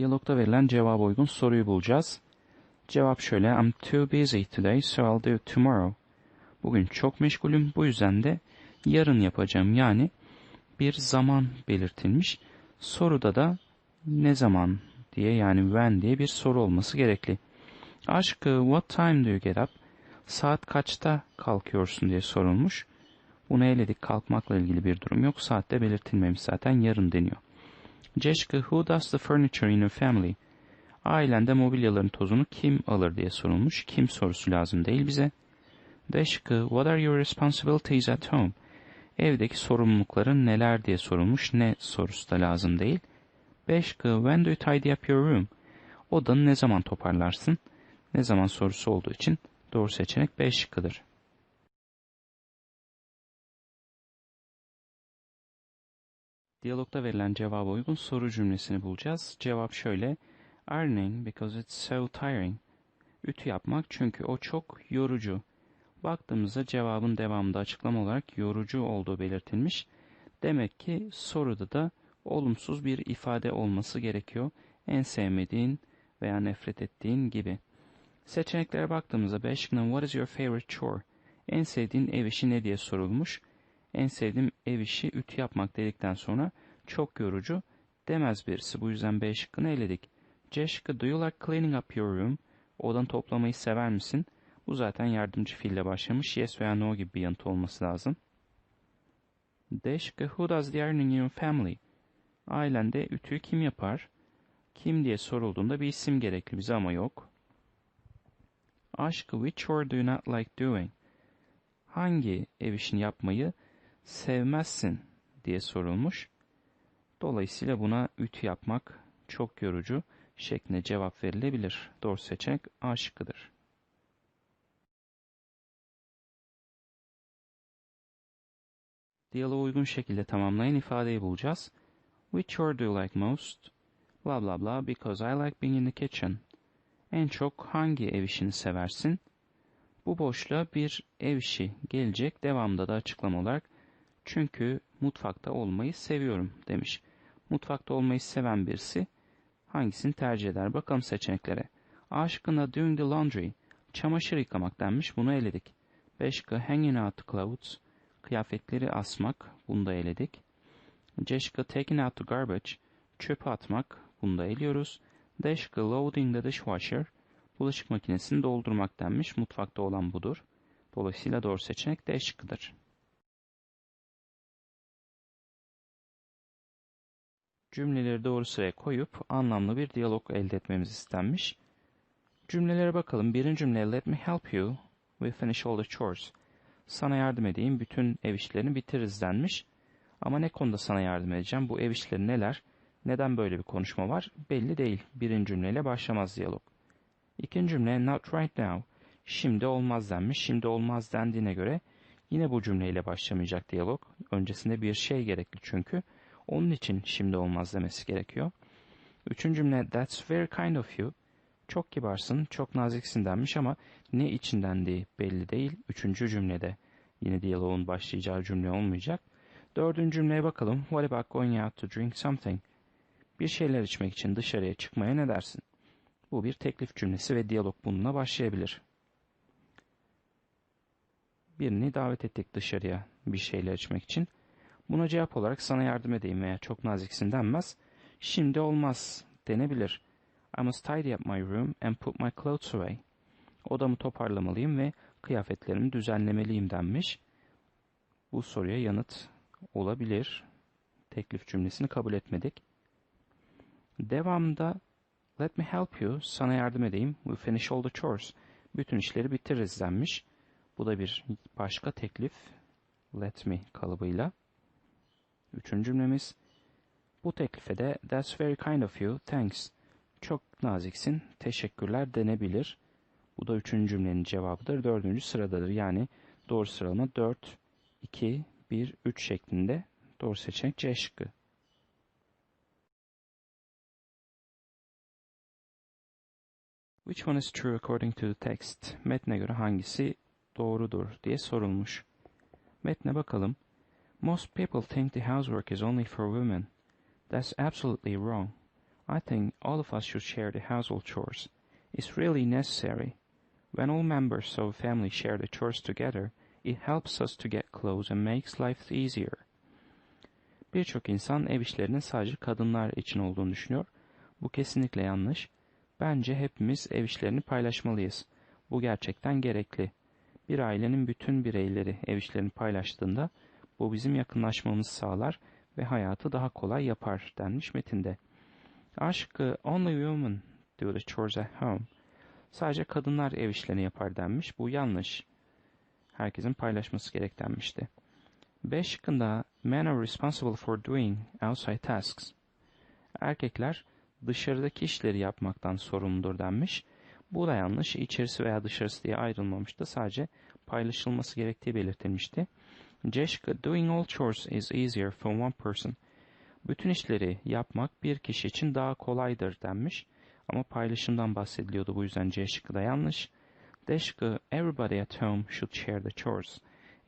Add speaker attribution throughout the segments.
Speaker 1: Diyalogda verilen cevaba uygun soruyu bulacağız. Cevap şöyle. I'm too busy today so I'll do tomorrow. Bugün çok meşgulüm bu yüzden de yarın yapacağım. Yani bir zaman belirtilmiş. Soruda da ne zaman diye yani when diye bir soru olması gerekli. Aşkı what time do you get up? Saat kaçta kalkıyorsun diye sorulmuş. Bunu eledik kalkmakla ilgili bir durum yok. Saatte belirtilmemiş zaten yarın deniyor. Ceşkı who does the furniture in your family? Ailende mobilyaların tozunu kim alır diye sorulmuş. Kim sorusu lazım değil bize. Deşkı what are your responsibilities at home? Evdeki sorumlulukların neler diye sorulmuş. Ne sorusu da lazım değil. Beşkı when do you tidy up your room? Odanı ne zaman toparlarsın? Ne zaman sorusu olduğu için doğru seçenek B şıkkıdır. Diyalogda verilen cevaba uygun soru cümlesini bulacağız. Cevap şöyle. Ironing because it's so tiring. Ütü yapmak çünkü o çok yorucu. Baktığımızda cevabın devamında açıklama olarak yorucu olduğu belirtilmiş. Demek ki soruda da olumsuz bir ifade olması gerekiyor. En sevmediğin veya nefret ettiğin gibi. Seçeneklere baktığımızda B What is your favorite chore? En sevdiğin ev işi ne diye sorulmuş. En sevdiğim ev işi ütü yapmak dedikten sonra çok yorucu demez birisi. Bu yüzden B şıkkını eledik. C şıkkı Do you like cleaning up your room? Odanı toplamayı sever misin? Bu zaten yardımcı fiille başlamış. Yes veya no gibi bir yanıt olması lazım. D şıkkı Who does the ironing in your family? Ailende ütüyü kim yapar? Kim diye sorulduğunda bir isim gerekli bize ama yok. A şıkkı Which chore do you not like doing? Hangi ev işini yapmayı sevmezsin diye sorulmuş. Dolayısıyla buna ütü yapmak çok yorucu şeklinde cevap verilebilir. Doğru seçenek A şıkkıdır. Diyaloğa uygun şekilde tamamlayan ifadeyi bulacağız. Which chore do you like most? Bla bla bla because I like being in the kitchen. En çok hangi ev işini seversin? Bu boşluğa bir ev işi gelecek. Devamında da açıklama olarak çünkü mutfakta olmayı seviyorum demiş. Mutfakta olmayı seven birisi hangisini tercih eder? Bakalım seçeneklere. A şıkkında doing the laundry. Çamaşır yıkamak denmiş. Bunu eledik. B şıkkı hanging out the clothes. Kıyafetleri asmak. Bunu da eledik. C şıkkı taking out the garbage. Çöpe atmak. Bunu da eliyoruz. D şıkkı loading the dishwasher. Bulaşık makinesini doldurmak denmiş. Mutfakta olan budur. Dolayısıyla doğru seçenek D şıkkıdır. Cümleleri doğru sıraya koyup anlamlı bir diyalog elde etmemiz istenmiş. Cümlelere bakalım. Birinci cümle Let me help you. We finish all the chores. Sana yardım edeyim. Bütün ev işlerini bitiririz denmiş. Ama ne konuda sana yardım edeceğim? Bu ev işleri neler? Neden böyle bir konuşma var? Belli değil. Birinci cümleyle başlamaz diyalog. İkinci cümle Not right now. Şimdi olmaz denmiş. Şimdi olmaz dendiğine göre yine bu cümleyle başlamayacak diyalog. Öncesinde bir şey gerekli çünkü. Onun için şimdi olmaz demesi gerekiyor. Üçüncü cümle That's very kind of you. Çok kibarsın, çok naziksin denmiş ama ne için dendiği belli değil. Üçüncü cümlede yine diyaloğun başlayacağı cümle olmayacak. Dördüncü cümleye bakalım. What about going out to drink something? Bir şeyler içmek için dışarıya çıkmaya ne dersin? Bu bir teklif cümlesi ve diyalog bununla başlayabilir. Birini davet ettik dışarıya bir şeyler içmek için. Buna cevap olarak sana yardım edeyim veya çok naziksin denmez. Şimdi olmaz denebilir. I must tidy up my room and put my clothes away. Odamı toparlamalıyım ve kıyafetlerimi düzenlemeliyim denmiş. Bu soruya yanıt olabilir. Teklif cümlesini kabul etmedik. Devamda let me help you, sana yardım edeyim, we finish all the chores. Bütün işleri bitiririz denmiş. Bu da bir başka teklif, let me kalıbıyla. Üçüncü cümlemiz. Bu teklife de That's very kind of you, thanks. Çok naziksin, teşekkürler denebilir. Bu da üçüncü cümlenin cevabıdır. Dördüncü sıradadır. Yani doğru sıralama 4, 2, 1, 3 şeklinde. Doğru seçenek C şıkkı. Which one is true according to the text? Metne göre hangisi doğrudur diye sorulmuş. Metne bakalım. Most people think the housework is only for women. That's absolutely wrong. I think all of us should share the household chores. It's really necessary. When all members of a family share the chores together, it helps us to get close and makes life easier. Birçok insan ev işlerinin sadece kadınlar için olduğunu düşünüyor. Bu kesinlikle yanlış. Bence hepimiz ev işlerini paylaşmalıyız. Bu gerçekten gerekli. Bir ailenin bütün bireyleri ev işlerini paylaştığında bu bizim yakınlaşmamızı sağlar ve hayatı daha kolay yapar denmiş metinde. Aşk only women do the chores at home. Sadece kadınlar ev işlerini yapar denmiş. Bu yanlış. Herkesin paylaşması gerek denmişti. B şıkkında men are responsible for doing outside tasks. Erkekler dışarıdaki işleri yapmaktan sorumludur denmiş. Bu da yanlış. İçerisi veya dışarısı diye ayrılmamıştı. Sadece paylaşılması gerektiği belirtilmişti. C şıkkı doing all chores is easier for one person. Bütün işleri yapmak bir kişi için daha kolaydır denmiş. Ama paylaşımdan bahsediliyordu. Bu yüzden C şıkkı da yanlış. D şıkkı everybody at home should share the chores.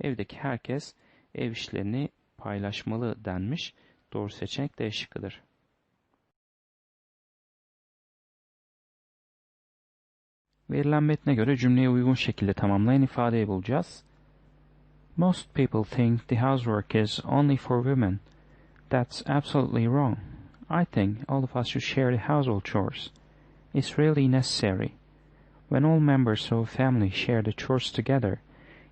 Speaker 1: Evdeki herkes ev işlerini paylaşmalı denmiş. Doğru seçenek D şıkkıdır. Verilen metne göre cümleye uygun şekilde tamamlayan ifadeyi bulacağız. Most people think the housework is only for women. That's absolutely wrong. I think all of us should share the household chores. It's really necessary. When all members of a family share the chores together,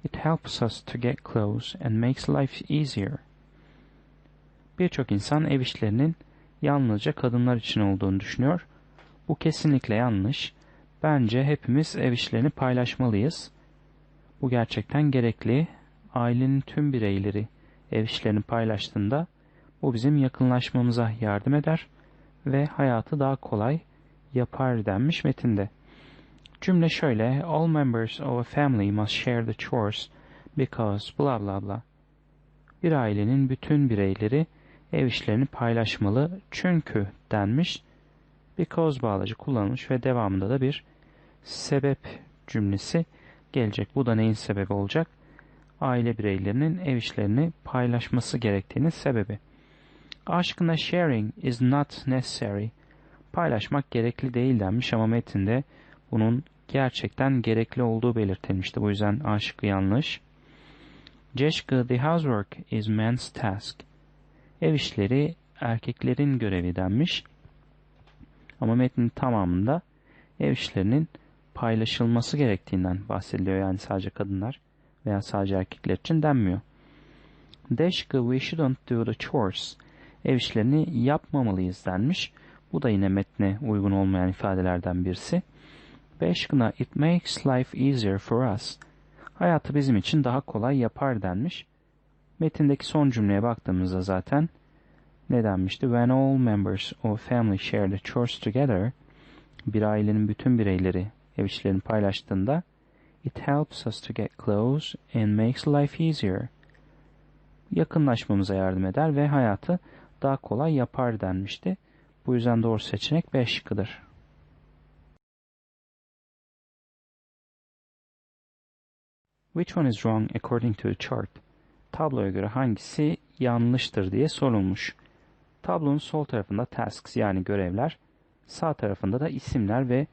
Speaker 1: it helps us to get close and makes life easier. Birçok insan ev işlerinin yalnızca kadınlar için olduğunu düşünüyor. Bu kesinlikle yanlış. Bence hepimiz ev işlerini paylaşmalıyız. Bu gerçekten gerekli. Ailenin tüm bireyleri ev işlerini paylaştığında bu bizim yakınlaşmamıza yardım eder ve hayatı daha kolay yapar denmiş metinde. Cümle şöyle, all members of a family must share the chores because bla bla bla. Bir ailenin bütün bireyleri ev işlerini paylaşmalı çünkü denmiş. Because bağlacı kullanılmış ve devamında da bir sebep cümlesi gelecek. Bu da neyin sebebi olacak? Aile bireylerinin ev işlerini paylaşması gerektiğinin sebebi. Aşkına sharing is not necessary. Paylaşmak gerekli değil denmiş ama metinde bunun gerçekten gerekli olduğu belirtilmişti. Bu yüzden A şıkkı yanlış. C şıkkı the housework is man's task. Ev işleri erkeklerin görevi denmiş. Ama metnin tamamında ev işlerinin paylaşılması gerektiğinden bahsediliyor. Yani sadece kadınlar veya sadece erkekler için denmiyor. D şıkkı we shouldn't do the chores. Ev işlerini yapmamalıyız denmiş. Bu da yine metne uygun olmayan ifadelerden birisi. B şıkkına it makes life easier for us. Hayatı bizim için daha kolay yapar denmiş. Metindeki son cümleye baktığımızda zaten ne denmişti? When all members of family share the chores together, bir ailenin bütün bireyleri ev işlerini paylaştığında it helps us to get close and makes life easier. Yakınlaşmamıza yardım eder ve hayatı daha kolay yapar denmişti. Bu yüzden doğru seçenek B şıkkıdır. Which one is wrong according to the chart? Tabloya göre hangisi yanlıştır diye sorulmuş. Tablonun sol tarafında tasks yani görevler, sağ tarafında da isimler ve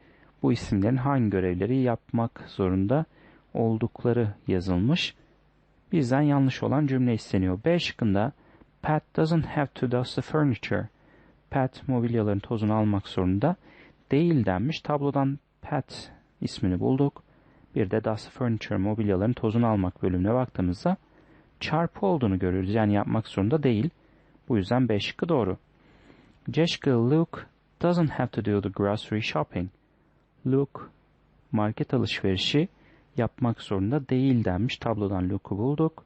Speaker 1: bu isimlerin hangi görevleri yapmak zorunda oldukları yazılmış. Bizden yanlış olan cümle isteniyor. B şıkkında Pat doesn't have to dust the furniture. Pat mobilyaların tozunu almak zorunda değil denmiş. Tablodan Pat ismini bulduk. Bir de dust furniture mobilyaların tozunu almak bölümüne baktığımızda çarpı olduğunu görüyoruz. Yani yapmak zorunda değil. Bu yüzden B şıkkı doğru. C şıkkı Luke doesn't have to do the grocery shopping. Luke market alışverişi yapmak zorunda değil denmiş. Tablodan Luke'u bulduk.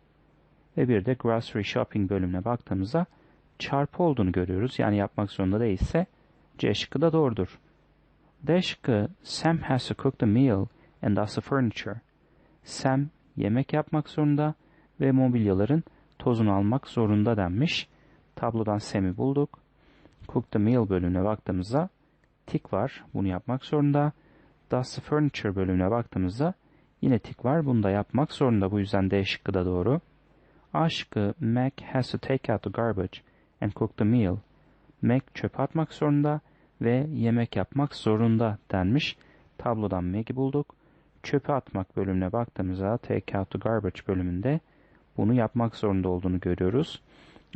Speaker 1: Ve bir de grocery shopping bölümüne baktığımızda çarpı olduğunu görüyoruz. Yani yapmak zorunda değilse C şıkkı da doğrudur. D şıkkı Sam has to cook the meal and dust the furniture. Sam yemek yapmak zorunda ve mobilyaların tozunu almak zorunda denmiş. Tablodan Sam'i bulduk. Cook the meal bölümüne baktığımızda tik var. Bunu yapmak zorunda. The furniture bölümüne baktığımızda yine tik var. Bunu da yapmak zorunda. Bu yüzden D şıkkı da doğru. A şıkkı Mac has to take out the garbage and cook the meal. Mac çöp atmak zorunda ve yemek yapmak zorunda denmiş. Tablodan Mag'i bulduk. Çöpe atmak bölümüne baktığımızda Take out the garbage bölümünde bunu yapmak zorunda olduğunu görüyoruz.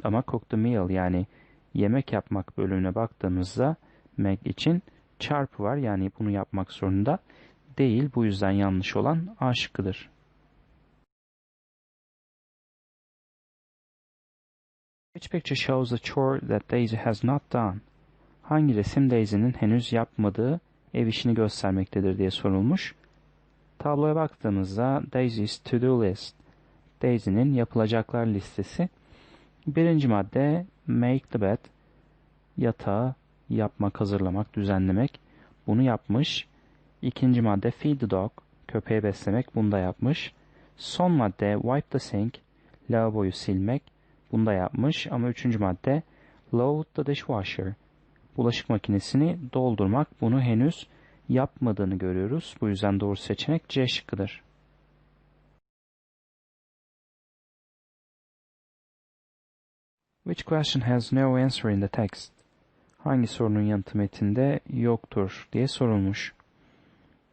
Speaker 1: Ama cook the meal yani yemek yapmak bölümüne baktığımızda Meg için çarpı var yani bunu yapmak zorunda değil. Bu yüzden yanlış olan A şıkkıdır. Which picture shows the chore that Daisy has not done? Hangi resim Daisy'nin henüz yapmadığı ev işini göstermektedir diye sorulmuş. Tabloya baktığımızda Daisy's to-do list. Daisy'nin yapılacaklar listesi. Birinci madde make the bed. Yatağı yapmak, hazırlamak, düzenlemek. Bunu yapmış. İkinci madde feed the dog. Köpeği beslemek. Bunu da yapmış. Son madde wipe the sink. Lavaboyu silmek. Bunu da yapmış. Ama üçüncü madde load the dishwasher. Bulaşık makinesini doldurmak. Bunu henüz yapmadığını görüyoruz. Bu yüzden doğru seçenek C şıkkıdır. Which question has no answer in the text? Hangi sorunun yanıtı metinde yoktur diye sorulmuş.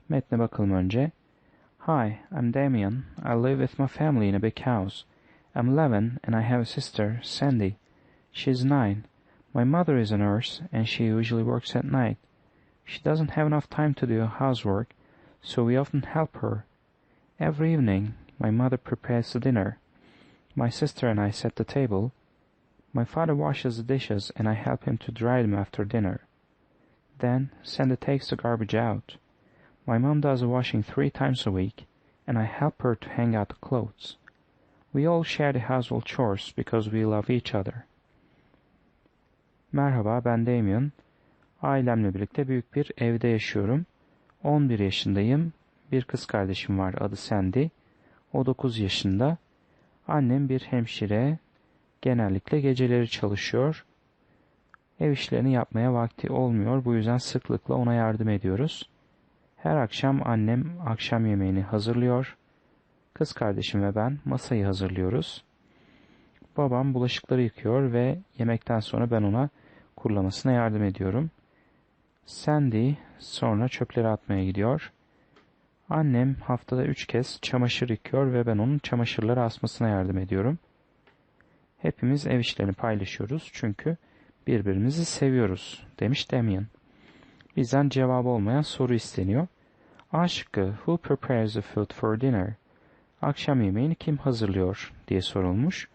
Speaker 1: Metne bakalım önce. Hi, I'm Damien. I live with my family in a big house. I'm 11 and I have a sister, Sandy. She's 9. My mother is a nurse and she usually works at night. She doesn't have enough time to do housework, so we often help her. Every evening, my mother prepares the dinner. My sister and I set the table. My father washes the dishes and I help him to dry them after dinner. Then Sandy takes the garbage out. My mom does the washing three times a week, and I help her to hang out the clothes. We all share the household chores because we love each other. Merhaba ben Damien. Ailemle birlikte büyük bir evde yaşıyorum. 11 yaşındayım. Bir kız kardeşim var adı Sandy. O 9 yaşında. Annem bir hemşire. Genellikle geceleri çalışıyor. Ev işlerini yapmaya vakti olmuyor. Bu yüzden sıklıkla ona yardım ediyoruz. Her akşam annem akşam yemeğini hazırlıyor. Kız kardeşim ve ben masayı hazırlıyoruz. Babam bulaşıkları yıkıyor ve yemekten sonra ben ona kurulamasına yardım ediyorum. Sandy sonra çöpleri atmaya gidiyor. Annem haftada üç kez çamaşır yıkıyor ve ben onun çamaşırları asmasına yardım ediyorum. Hepimiz ev işlerini paylaşıyoruz çünkü birbirimizi seviyoruz demiş Damien. Bizden cevabı olmayan soru isteniyor. A şıkkı Who prepares the food for dinner? Akşam yemeğini kim hazırlıyor diye sorulmuş.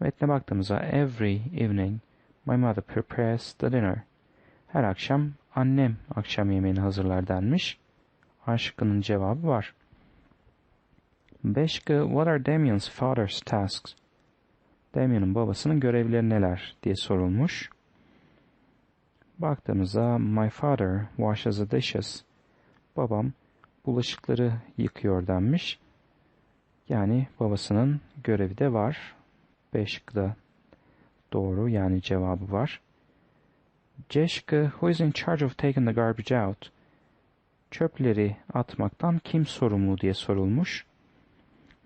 Speaker 1: Metne baktığımızda Every evening my mother prepares the dinner. Her akşam annem akşam yemeğini hazırlar denmiş. A şıkkının cevabı var. B şıkkı What are Damien's father's tasks? Damien'in babasının görevleri neler diye sorulmuş. Baktığımızda My father washes the dishes. Babam bulaşıkları yıkıyor denmiş. Yani babasının görevi de var. B şıkkı doğru yani cevabı var. C şıkkı Who is in charge of taking the garbage out? Çöpleri atmaktan kim sorumlu diye sorulmuş.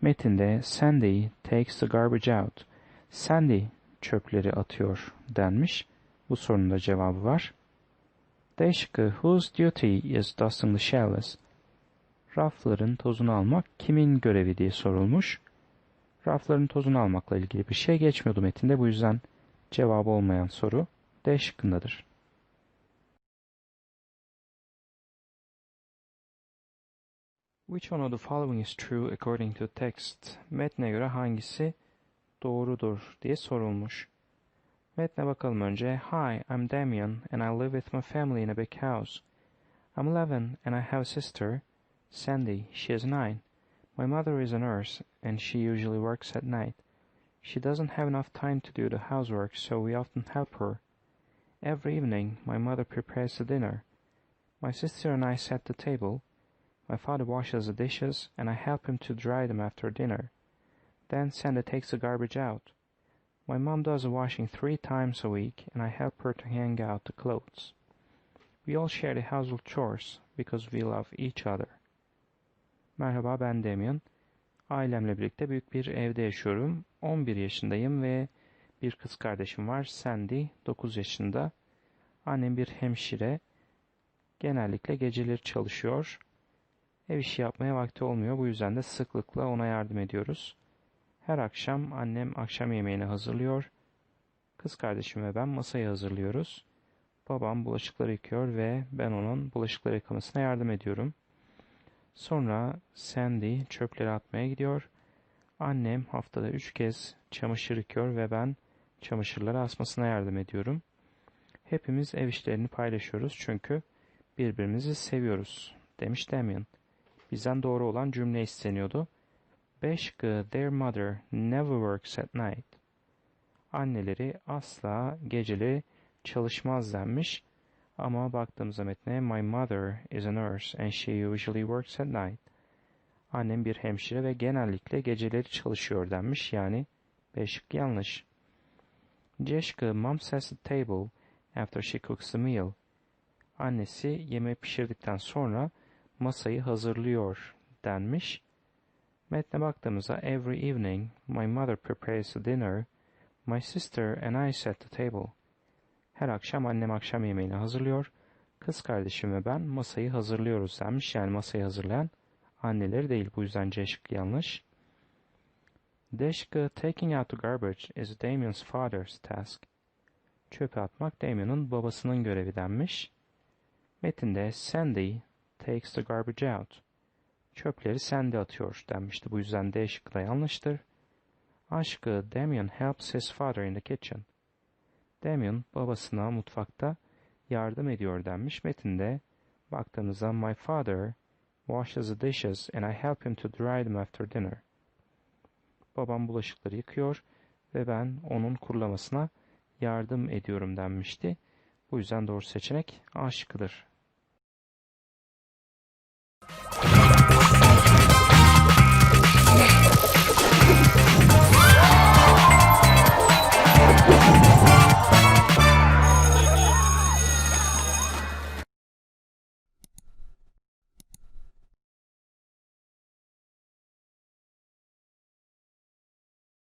Speaker 1: Metinde Sandy takes the garbage out. Sandy çöpleri atıyor denmiş. Bu sorunun da cevabı var. D şıkkı Whose duty is dusting the shelves? Rafların tozunu almak kimin görevi diye sorulmuş. Rafların tozunu almakla ilgili bir şey geçmiyordu metinde. Bu yüzden cevabı olmayan soru D şıkkındadır. Which one of the following is true according to text? Metne göre hangisi doğrudur diye sorulmuş. Metne bakalım önce. Hi, I'm Damien and I live with my family in a big house. I'm 11 and I have a sister, Sandy. She is 9. My mother is a nurse and she usually works at night. She doesn't have enough time to do the housework, so we often help her. Every evening, my mother prepares the dinner. My sister and I set the table. My father washes the dishes, and I help him to dry them after dinner. Then Santa takes the garbage out. My mom does the washing three times a week, and I help her to hang out the clothes. We all share the household chores because we love each other. Merhaba ben Damien. Ailemle birlikte büyük bir evde yaşıyorum. 11 yaşındayım ve bir kız kardeşim var Sandy 9 yaşında. Annem bir hemşire. Genellikle geceleri çalışıyor. Ev işi yapmaya vakti olmuyor. Bu yüzden de sıklıkla ona yardım ediyoruz. Her akşam annem akşam yemeğini hazırlıyor. Kız kardeşim ve ben masayı hazırlıyoruz. Babam bulaşıkları yıkıyor ve ben onun bulaşıkları yıkamasına yardım ediyorum. Sonra Sandy çöpleri atmaya gidiyor. Annem haftada üç kez çamaşır yıkıyor ve ben çamaşırları asmasına yardım ediyorum. Hepimiz ev işlerini paylaşıyoruz çünkü birbirimizi seviyoruz, demiş Damien. Bizden doğru olan cümle isteniyordu. Beşkı, their mother never works at night. Anneleri asla geceleri çalışmaz denmiş. Ama baktığımızda metne My mother is a nurse and she usually works at night. Annem bir hemşire ve genellikle geceleri çalışıyor denmiş. Yani B şıkkı yanlış. Ceşkı mom sets the table after she cooks the meal. Annesi yemeği pişirdikten sonra masayı hazırlıyor denmiş. Metne baktığımızda every evening my mother prepares the dinner, my sister and I set the table. Her akşam annem akşam yemeğini hazırlıyor, kız kardeşim ve ben masayı hazırlıyoruz denmiş. Yani masayı hazırlayan anneleri değil. Bu yüzden C şıkkı yanlış. D şıkkı taking out the garbage is Damien's father's task. Çöpe atmak Damien'ın babasının görevi denmiş. Metinde Sandy takes the garbage out. Çöpleri Sandy atıyor denmişti. Bu yüzden D şıkkı da yanlıştır. Aşkı Damien helps his father in the kitchen. Damien babasına mutfakta yardım ediyor denmiş. Metinde baktığımızda my father washes the dishes and I help him to dry them after dinner. Babam bulaşıkları yıkıyor ve ben onun kurulamasına yardım ediyorum denmişti. Bu yüzden doğru seçenek A.